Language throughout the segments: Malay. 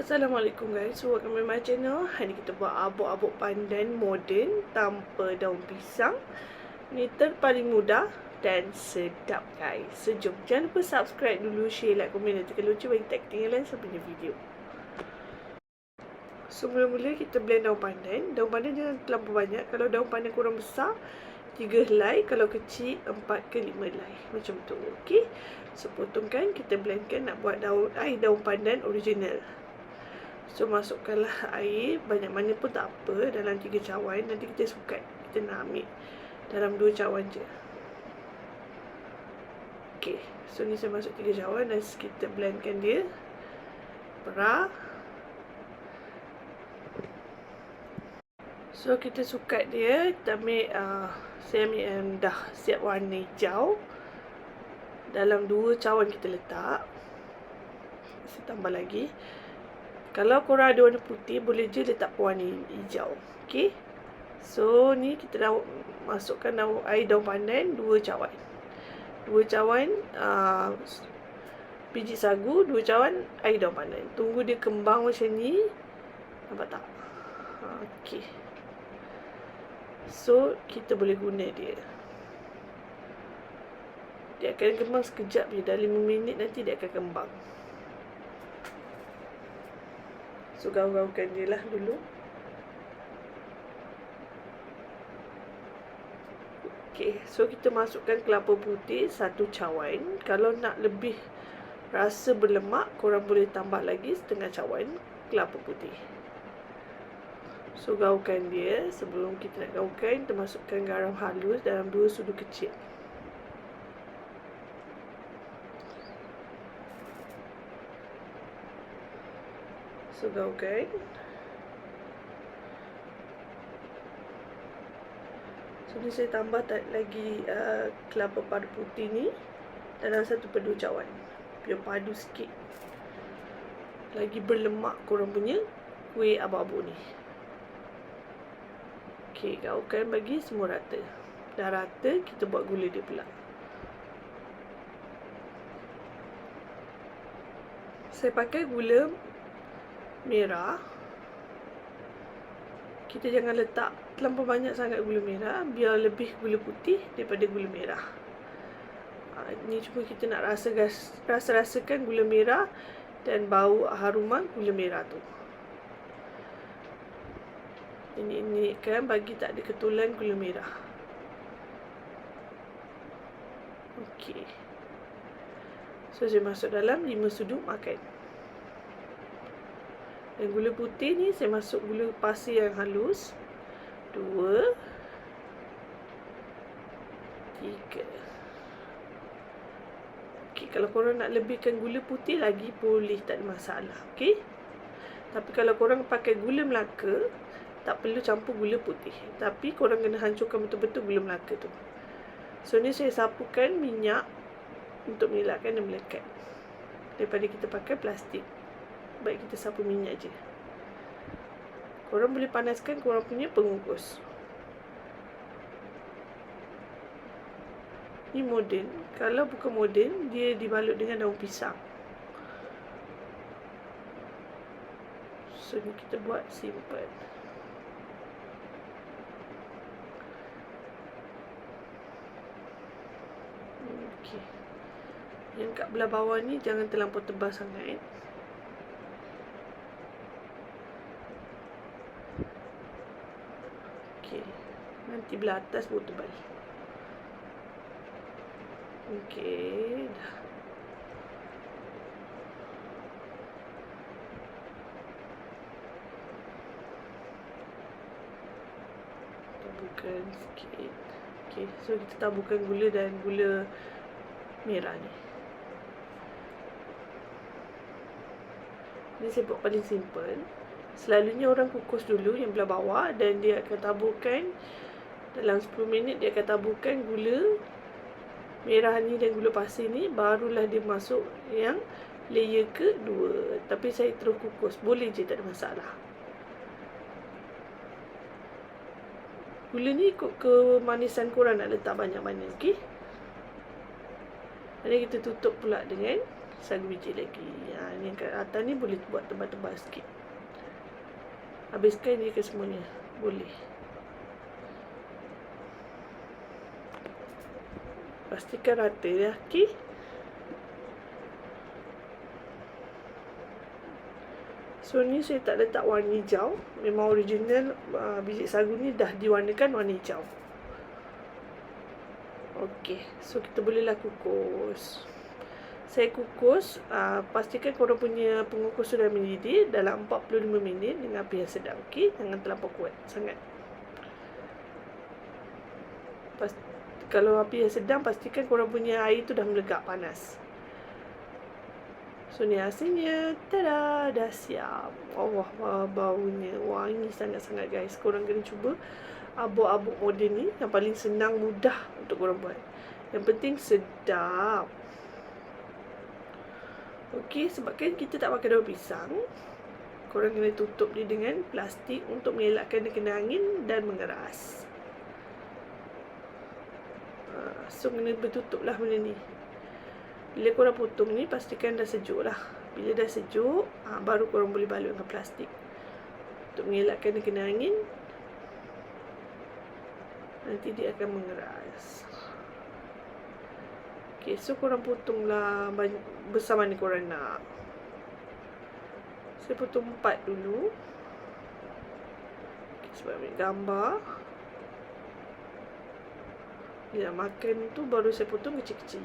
Assalamualaikum guys, welcome to my channel. Hari ni kita buat abuk-abuk pandan moden tanpa daun pisang. Ni terpaling mudah dan sedap guys. So jom, jangan lupa subscribe dulu, share, like, komen dan tekan lonceng bagi tak ketinggalan sampai video. So mula-mula kita blend daun pandan. Daun pandan jangan terlalu banyak. Kalau daun pandan kurang besar 3 helai. Kalau kecil 4 ke 5 helai. Macam tu Okay So potongkan. Kita blendkan Nak buat daun air daun pandan original So masukkanlah air banyak mana pun tak apa dalam tiga cawan. Nanti kita sukat. Kita nak ambil dalam dua cawan je. Okay. So ni saya masuk tiga cawan dan kita blendkan dia. Perah. So kita sukat dia. Kita ambil. Uh, saya ambil yang dah siap warna hijau. Dalam dua cawan kita letak. Saya tambah lagi. Kalau korang ada warna putih, boleh je letak warna hijau. Okay. So, ni kita dah masukkan daun, air daun pandan, dua cawan. Dua cawan uh, biji sagu, dua cawan air daun pandan. Tunggu dia kembang macam ni. Nampak tak? Okay. So, kita boleh guna dia. Dia akan kembang sekejap je. Dalam 5 minit nanti dia akan kembang. So gaul-gaulkan dia lah dulu. Okay, so kita masukkan kelapa putih satu cawan. Kalau nak lebih rasa berlemak Korang boleh tambah lagi setengah cawan kelapa putih. So gaulkan dia Sebelum kita nak gaulkan Kita masukkan garam halus dalam dua sudu kecil So gaulkan. So ni saya tambah lagi uh, kelapa padu putih ni dalam satu pedu cawan. Biar padu sikit. Lagi berlemak korang punya kuih abu-abu ni. Okey, gaulkan bagi semua rata. Dah rata, kita buat gula dia pula. Saya pakai gula merah. Kita jangan letak terlalu banyak sangat gula merah. Biar lebih gula putih daripada gula merah. Ha, ni cuma kita nak rasa rasa rasakan gula merah dan bau haruman gula merah tu. Ini ini kan bagi tak ada ketulan gula merah. Okey. So saya masuk dalam 5 sudut makan dan gula putih ni saya masuk gula pasir yang halus. Dua. Tiga. Okey, kalau korang nak lebihkan gula putih lagi boleh, tak ada masalah. Okey. Tapi kalau korang pakai gula Melaka, tak perlu campur gula putih. Tapi korang kena hancurkan betul-betul gula Melaka tu. So ni saya sapukan minyak untuk melelakkan dan melekat. Daripada kita pakai plastik baik kita sapu minyak je korang boleh panaskan korang punya pengukus ni moden kalau bukan moden dia dibalut dengan daun pisang so ni kita buat simple Okay. Yang kat belah bawah ni jangan terlampau tebal sangat. Eh. Nanti belah atas baru tebal. Okey, dah. Taburkan sikit. Okey, so kita taburkan gula dan gula merah ni. Ini buat paling simple. Selalunya orang kukus dulu yang belah bawah dan dia akan taburkan. Dalam 10 minit dia akan taburkan gula merah ni dan gula pasir ni barulah dia masuk yang layer kedua. Tapi saya terus kukus. Boleh je tak ada masalah. Gula ni ikut kemanisan korang nak letak banyak mana okey? Jadi kita tutup pula dengan sagu biji lagi. Ha, ni kat atas ni boleh buat tebal-tebal sikit habiskan ni ke semuanya. Boleh. Pastikan rata ya. Okey So ni saya tak letak warna hijau. Memang original uh, biji sagu ni dah diwarnakan warna hijau. Okey, so kita bolehlah kukus Saya kukus, uh, pastikan korang punya pengukus sudah mendidih Dalam 45 minit dengan api yang sedang Okey, jangan terlalu kuat sangat. Pas, Kalau api yang sedang, pastikan korang punya air tu dah melegak panas. So ni hasilnya. Tada! Dah siap. Allah baunya. Wangi sangat-sangat guys. Korang kena cuba Abuk-abuk moden ni. Yang paling senang mudah Untuk korang buat. Yang penting sedap Okey Sebabkan kita tak pakai daun pisang Korang kena tutup dia dengan Plastik Untuk mengelakkan dia kena angin Dan mengeras ha, So kena bertutup lah benda ni bila korang potong ni pastikan dah sejuk lah. Bila dah sejuk, ha, baru korang boleh balut dengan plastik. Untuk mengelakkan dia kena angin. Nanti dia akan mengeras. Okay, so korang potonglah besar mana korang nak. Saya potong empat dulu. Okay, sebab ambil gambar. Bila makan tu baru saya potong kecil-kecil.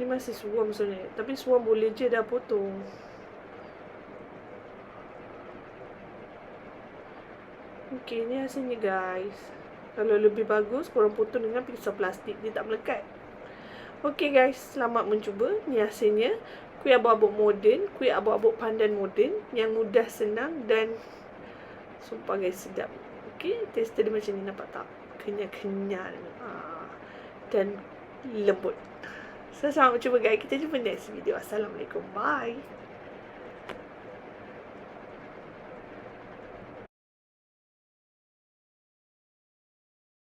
Ni masih suam sebenarnya. Tapi suam boleh je dah potong. Okay, ni hasilnya guys. Kalau lebih bagus, korang potong dengan pisau plastik. Dia tak melekat. Okay guys, selamat mencuba. Ni hasilnya. Kuih abuk-abuk moden. Kuih abuk-abuk pandan moden. Yang mudah, senang dan sumpah guys, sedap. Okay, taste dia macam ni nampak tak? Kenyal-kenyal. Ah, dan lembut. So, selamat cuba guys. Kita jumpa next video. Assalamualaikum. Bye.